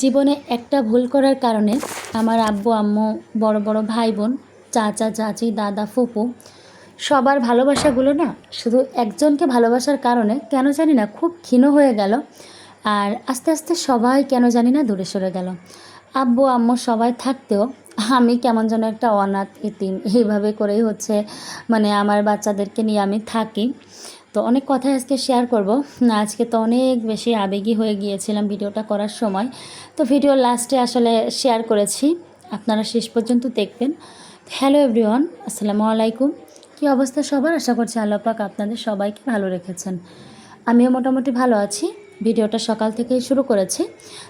জীবনে একটা ভুল করার কারণে আমার আব্বু, আম্মু, বড় বড় ভাই বোন চাচা, চাচি, দাদা, ফুপু সবার ভালোবাসাগুলো না শুধু একজনকে ভালোবাসার কারণে কেন জানি না খুব ক্ষীণ হয়ে গেল আর আস্তে আস্তে সবাই কেন জানি না দূরে সরে গেল। আব্বু, আম্মু সবাই থাকতেও আমি কেমন যেন একটা অনাথ ইতিম এইভাবে করেই হচ্ছে। মানে আমার বাচ্চাদেরকে নিয়ে আমি থাকি। তো অনেক কথাই আজকে শেয়ার করব। আজকে তো অনেক বেশি আবেগী হয়ে গিয়েছিলাম ভিডিওটা করার সময়। তো ভিডিও লাস্টে আসলে শেয়ার করেছি। আপনারা শেষ পর্যন্ত দেখবেন। হ্যালো এভরিওয়ান আসসালামু আলাইকুম। কি অবস্থা সবার? আশা করছি আল্লাপাক আপনাদের সবাইকে ভালো রেখেছেন। আমিও মোটামুটি ভালো আছি। ভিডিওটা সকাল থেকেই শুরু করেছি।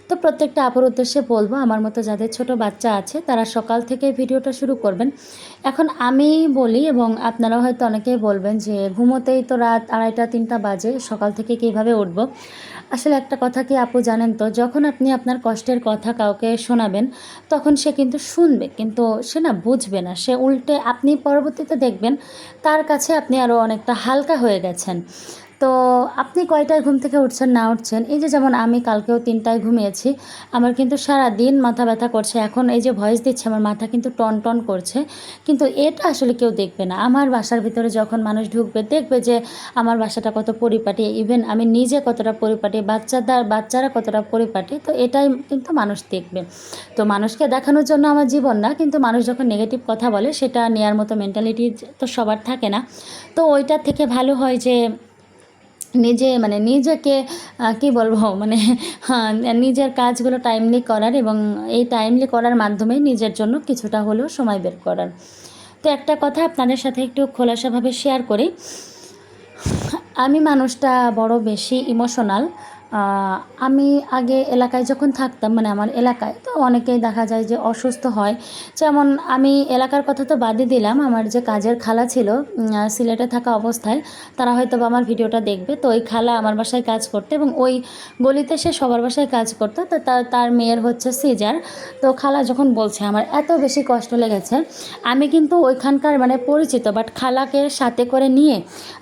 তো প্রত্যেকটা আপুর উদ্দেশ্যে বলব, আমার মতো যাদের ছোট বাচ্চা আছে, তারা সকাল থেকে ভিডিওটা শুরু করবেন। এখন আমি বলি এবং আপনারা হয়তো অনেকেই বলবেন যে, ঘুমোতেই তো রাত আড়াইটা, তিনটা বাজে, সকাল থেকে কীভাবে উঠবো? আসলে একটা কথা কি আপু জানেন তো, যখন আপনি আপনার কষ্টের কথা কাউকে শোনাবেন, তখন সে কিন্তু শুনবে, কিন্তু সে না বুঝবে না। সে উল্টে আপনি পরবর্তীতে দেখবেন, তার কাছে আপনি আরও অনেকটা হালকা হয়ে গেছেন। তো আপনি কয়টায় ঘুম থেকে উঠছেন, না উঠছেন? এই যে যেমন আমি কালকেও তিনটায় ঘুমিয়েছি, আমার কিন্তু সারা দিন মাথা ব্যথা করছে। এখন এই যে ভয়েস দিচ্ছে, আমার মাথা কিন্তু টন টন করছে। কিন্তু এটা আসলে কেউ দেখবে না। আমার বাসার ভিতরে যখন মানুষ ঢুকবে, দেখবে যে আমার বাসাটা কত পরিপাটি। ইভেন আমি নিজে কতটা পরিপাটি বাচ্চাদের বাচ্চারা কতটা পরিপাটি, তো এটাই কিন্তু মানুষ দেখবে। তো মানুষকে দেখানোর জন্য আমার জীবন না, কিন্তু মানুষ যখন নেগেটিভ কথা বলে, সেটা নেওয়ার মতো মেন্টালিটি তো সবার থাকে না। তো ওইটার থেকে ভালো হয় যে নিজে মানে নিজেকে কি বলব মানে নিজের কাজগুলো টাইমলি করার এবং এই টাইমলি করার মাধ্যমে নিজের জন্য কিছুটা হলেও সময় বের করার। তো একটা কথা আপনাদের সাথে একটু খোলাসাভাবে শেয়ার করি। আমি মানুষটা বড় বেশি ইমোশনাল আমি আগে এলাকায় যখন থাকতাম মানে আমার এলাকায়, তো অনেকেই দেখা যায় যে অসুস্থ হয়। যেমন আমি এলাকার কথা তো বাদই দিলাম, আমার যে কাজের খালা ছিল সিলেটে থাকা অবস্থায়, তারা হয়তো আমার ভিডিওটা দেখবে। তো ওই খালা আমার বাসায় কাজ করতে এবং ওই গলিতে সে সবার বাসায় কাজ করতো। তো তার মেয়ের হচ্ছে সিজার। তো খালা যখন বলছে, আমার এত বেশি কষ্ট লেগেছে, আমি কিন্তু ওইখানকার মানে পরিচিত বাট খালাকে সাথে করে নিয়ে,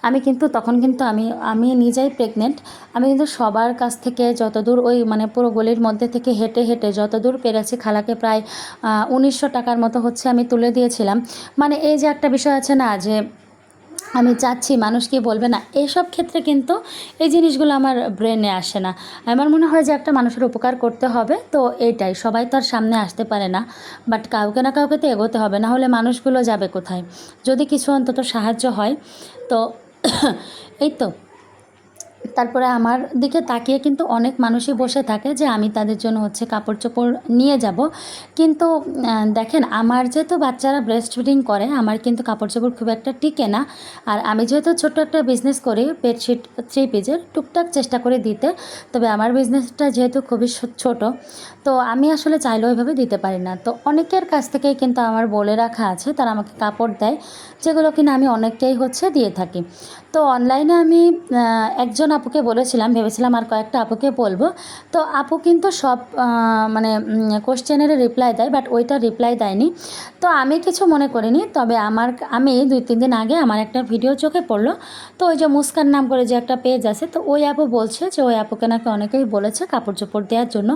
আমি কিন্তু তখন কিন্তু আমি আমি নিজেই প্রেগনেন্ট আমি কিন্তু সবার কাছ থেকে যতদূর ওই মানে পুরো গলির মধ্যে থেকে হেঁটে হেঁটে যতদূর পেরেছি খালাকে প্রায় উনিশশো টাকার মতো হচ্ছে আমি তুলে দিয়েছিলাম। মানে এই যে একটা বিষয় আছে না যে আমি চাচ্ছি মানুষ কি বলবে না এইসব ক্ষেত্রে কিন্তু এই জিনিসগুলো আমার ব্রেনে আসে না। আমার মনে হয় যে একটা মানুষের উপকার করতে হবে তো এইটাই সবাই তো আর সামনে আসতে পারে না বাট কাউকে না কাউকে তো এগোতে হবে, না হলে মানুষগুলো যাবে কোথায়? যদি কিছু অন্তত সাহায্য হয়, তো এই তো। তারপরে আমার দিকে তাকিয়ে কিন্তু অনেক মানুষই বসে থাকে যে আমি তাদের জন্য হচ্ছে কাপড় চোপড় নিয়ে যাব। কিন্তু দেখেন, আমার যেহেতু বাচ্চারা ব্রেস্ট ফিডিং করে, আমার কিন্তু কাপড় চোপড় খুব একটা টিকে না। আর আমি যেহেতু ছোট্ট একটা বিজনেস করি বেডশিট থ্রি পিজের টুকটাক চেষ্টা করে দিতে। তবে আমার বিজনেসটা যেহেতু খুবই ছোট, তো আমি আসলে চাইলেও ওইভাবে দিতে পারি না। তো অনেকের কাছ থেকেই কিন্তু আমার বলে রাখা আছে, তারা আমাকে কাপড় দেয়, যেগুলো কিনা আমি অনেকটাই হচ্ছে দিয়ে থাকি। তো অনলাইনে আমি একজন আপুকে বলেছিলাম, ভেবেছিলাম আর কয়েকটা আপুকে বলব। তো আপু কিন্তু সব মানে কোশ্চেনের রিপ্লাই দেয় বাট ওইটা রিপ্লাই দেয়নি। তো আমি কিছু মনে করিনি, তবে আমার, আমি দুই, তিন দিন আগে আমার একটা ভিডিও চোখে পড়ল। তো ওই যে মুস্কান নাম করে যে একটা পেজ আছে, তো ওই আপু বলছে যে ওই আপুকে নাকি অনেকেই বলেছে কাপড় চোপড় দেওয়ার জন্য।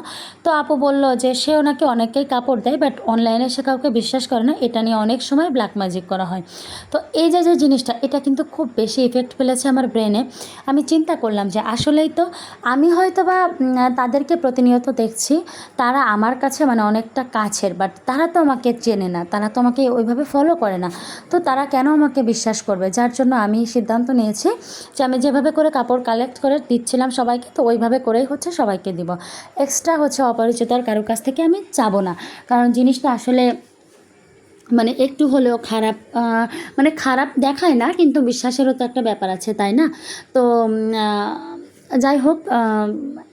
তো আপু বলল যে সেও নাকি অনেকেই কাপড় দেয় বাট অনলাইনে সে কাউকে বিশ্বাস করে না, এটা নিয়ে অনেক সময় ব্ল্যাক ম্যাজিক করা হয়। তো এই যে যে জিনিসটা, এটা কিন্তু খুব বেশি ইফেক্ট ফেলেছে আমার ব্রেনে আমি চিন্তা করলাম যে আসলেই তো আমি হয়তো বা তাদেরকে প্রতিনিয়ত দেখছি, তারা আমার কাছে মানে অনেকটা কাছের বাট তারা তো আমাকে চেনে না, তারা তো আমাকে ওইভাবে ফলো করে না। তো তারা কেন আমাকে বিশ্বাস করবে? যার জন্য আমি সিদ্ধান্ত নিয়েছি যে আমি যেভাবে করে কাপড় কালেক্ট করে দিচ্ছিলাম সবাইকে, তো ওইভাবে করেই হচ্ছে সবাইকে দিব। এক্সট্রা হচ্ছে অপরিচিত আর কারোর কাছ থেকে আমি চাবো না। কারণ জিনিসটা আসলে মানে একটু হলেও খারাপ মানে খারাপ দেখায় না, কিন্তু বিশ্বাসেরও তো একটা ব্যাপার আছে, তাই না? তো যাই হোক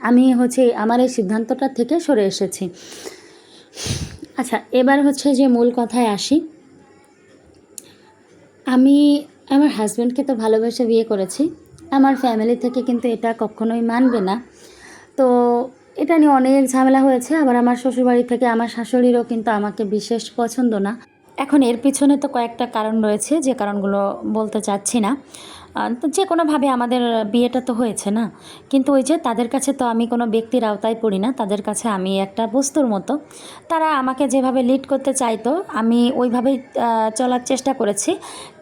আমি হচ্ছে আমার এই সিদ্ধান্তটা থেকে সরে এসেছি। আচ্ছা এবার হচ্ছে যে মূল কথায় আসি। আমি আমার হাজব্যান্ডকে তো ভালোবেসে বিয়ে করেছি। আমার ফ্যামিলি থেকে কিন্তু এটা কখনোই মানবে না। তো, এটা নিয়ে অনেক ঝামেলা হয়েছে। আবার আমার শ্বশুরবাড়ি থেকে আমার শাশুড়িরও কিন্তু আমাকে বিশেষ পছন্দ না। এখন এর পিছনে তো কয়েকটা কারণ রয়েছে যে কারণগুলো বলতে চাচ্ছি না। যে কোনোভাবে আমাদের বিয়েটা তো হয়েছে না। কিন্তু ওই যে তাদের কাছে তো আমি কোনো ব্যক্তির আওতায় পড়ি না, তাদের কাছে আমি একটা বস্তুর মতো। তারা আমাকে যেভাবে লিড করতে চাইতো, আমি ওইভাবেই চলার চেষ্টা করেছি।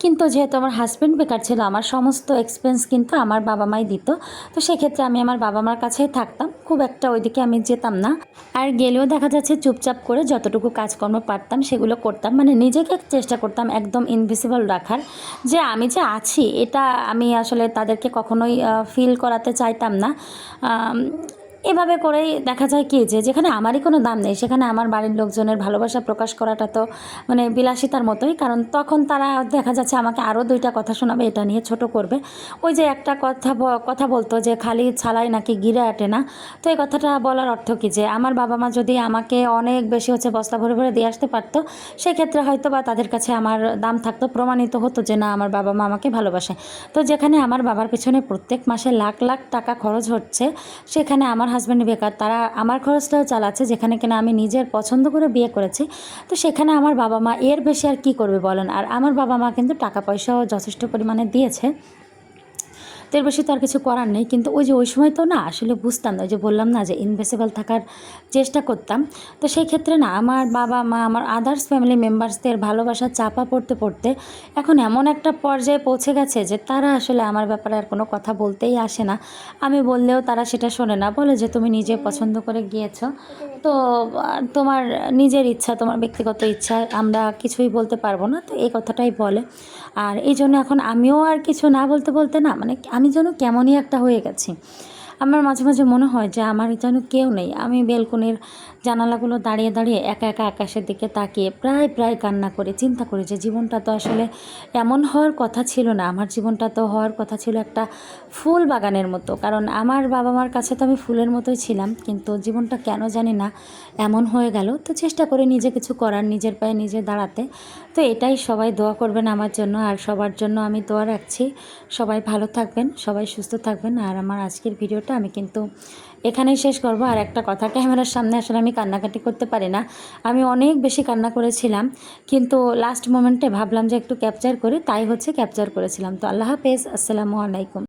কিন্তু যেহেতু আমার হাজব্যান্ড বেকার ছিল, আমার সমস্ত এক্সপেন্স কিন্তু আমার বাবা মাই দিত। তো সেক্ষেত্রে আমি আমার বাবা মার কাছেই থাকতাম, খুব একটা ওইদিকে আমি যেতাম না। আর গেলেও দেখা যাচ্ছে চুপচাপ করে যতটুকু কাজকর্ম পারতাম, সেগুলো করতাম। মানে নিজেকে চেষ্টা করতাম একদম ইনভিসিবল রাখার। যে আমি যে আছি, এটা আমি আসলে তাদেরকে কখনোই ফিল করাতে চাইতাম না। এভাবে করেই দেখা যায় কি যে যেখানে আমারই কোনো দাম নেই, সেখানে আমার বাড়ির লোকজনের ভালোবাসা প্রকাশ করাটা তো মানে বিলাসিতার মতোই। কারণ তখন তারা দেখা যাচ্ছে আমাকে আরও দুইটা কথা শোনাবে, এটা নিয়ে ছোট করবে। ওই যে একটা কথা কথা বলতো যে খালি ছালাই নাকি গিরে আটে না? তো এই কথাটা বলার অর্থ কি যে আমার বাবা মা যদি আমাকে অনেক বেশি হচ্ছে বস্তা ভরে ভরে দিয়ে আসতে পারতো, সেক্ষেত্রে হয়তো বা তাদের কাছে আমার দাম থাকতো, প্রমাণিত হতো যে না, আমার বাবা মা আমাকে ভালোবাসে। তো যেখানে আমার বাবার পেছনে প্রত্যেক মাসে লাখ লাখ টাকা খরচ হচ্ছে, সেখানে আমার হাজব্যান্ড বেকার, তারা আমার খরচটাও চালাচ্ছে, যেখানে কিনা আমি নিজের পছন্দ করে বিয়ে করেছি। তো সেখানে আমার বাবা মা এর বেশি আর কি করবে বলেন? আর আমার বাবা মা কিন্তু টাকা পয়সাও যথেষ্ট পরিমাণে দিয়েছে। এর বেশি তো আর কিছু করার নেই। কিন্তু ওই যে ওই সময় তো না, আসলে বুঝতাম না, ওই যে বললাম না যে ইনভেসিবল থাকার চেষ্টা করতাম। তো সেই ক্ষেত্রে না, আমার বাবা মা, আমার আদার্স ফ্যামিলি মেম্বার্সদের ভালোবাসা চাপা পড়তে পড়তে এখন এমন একটা পর্যায়ে পৌঁছে গেছে যে তারা আসলে আমার ব্যাপারে আর কোনো কথা বলতেই আসে না। আমি বললেও তারা সেটা শোনে না, বলে যে তুমি নিজে পছন্দ করে গিয়েছো। তো, তোমার নিজের ইচ্ছা, তোমার ব্যক্তিগত ইচ্ছা, আমরা কিছুই বলতে পারব না। তো এই কথাটাই বলে। আর এই জন্য এখন আমিও আর কিছু না বলতে বলতে না মানে আমি যেন কেমনই একটা হয়ে গেছি। আমার মাঝে মাঝে মনে হয় যে আমার যেন কেউ নেই। আমি বেলকনির জানালাগুলো দাঁড়িয়ে দাঁড়িয়ে একা একা আকাশের দিকে তাকিয়ে প্রায় প্রায় কান্না করে, চিন্তা করি যে জীবনটা তো আসলে এমন হওয়ার কথা ছিল না। আমার জীবনটা তো হওয়ার কথা ছিল একটা ফুল বাগানের মতো। কারণ আমার বাবা মার কাছে তো আমি ফুলের মতোই ছিলাম, কিন্তু জীবনটা কেন জানি না এমন হয়ে গেল। তো চেষ্টা করে নিজে কিছু করার, নিজের পায়ে নিজে দাঁড়াতে। তো এটাই সবাই দোয়া করবেন আমার জন্য, আর সবার জন্য আমি দোয়া রাখছি। সবাই ভালো থাকবেন, সবাই সুস্থ থাকবেন। আর আমার আজকের ভিডিওটা আমি কিন্তু এখানেই শেষ করব। আর একটা কথা, ক্যামেরার সামনে আসলে আমি কান্নাকাটি করতে পারি না। আমি অনেক বেশি কান্না করেছিলাম, কিন্তু লাস্ট মোমেন্টে ভাবলাম যে একটু ক্যাপচার করি, তাই হচ্ছে ক্যাপচার করেছিলাম। তো আল্লাহ হাফেজ, আসসালামু আলাইকুম।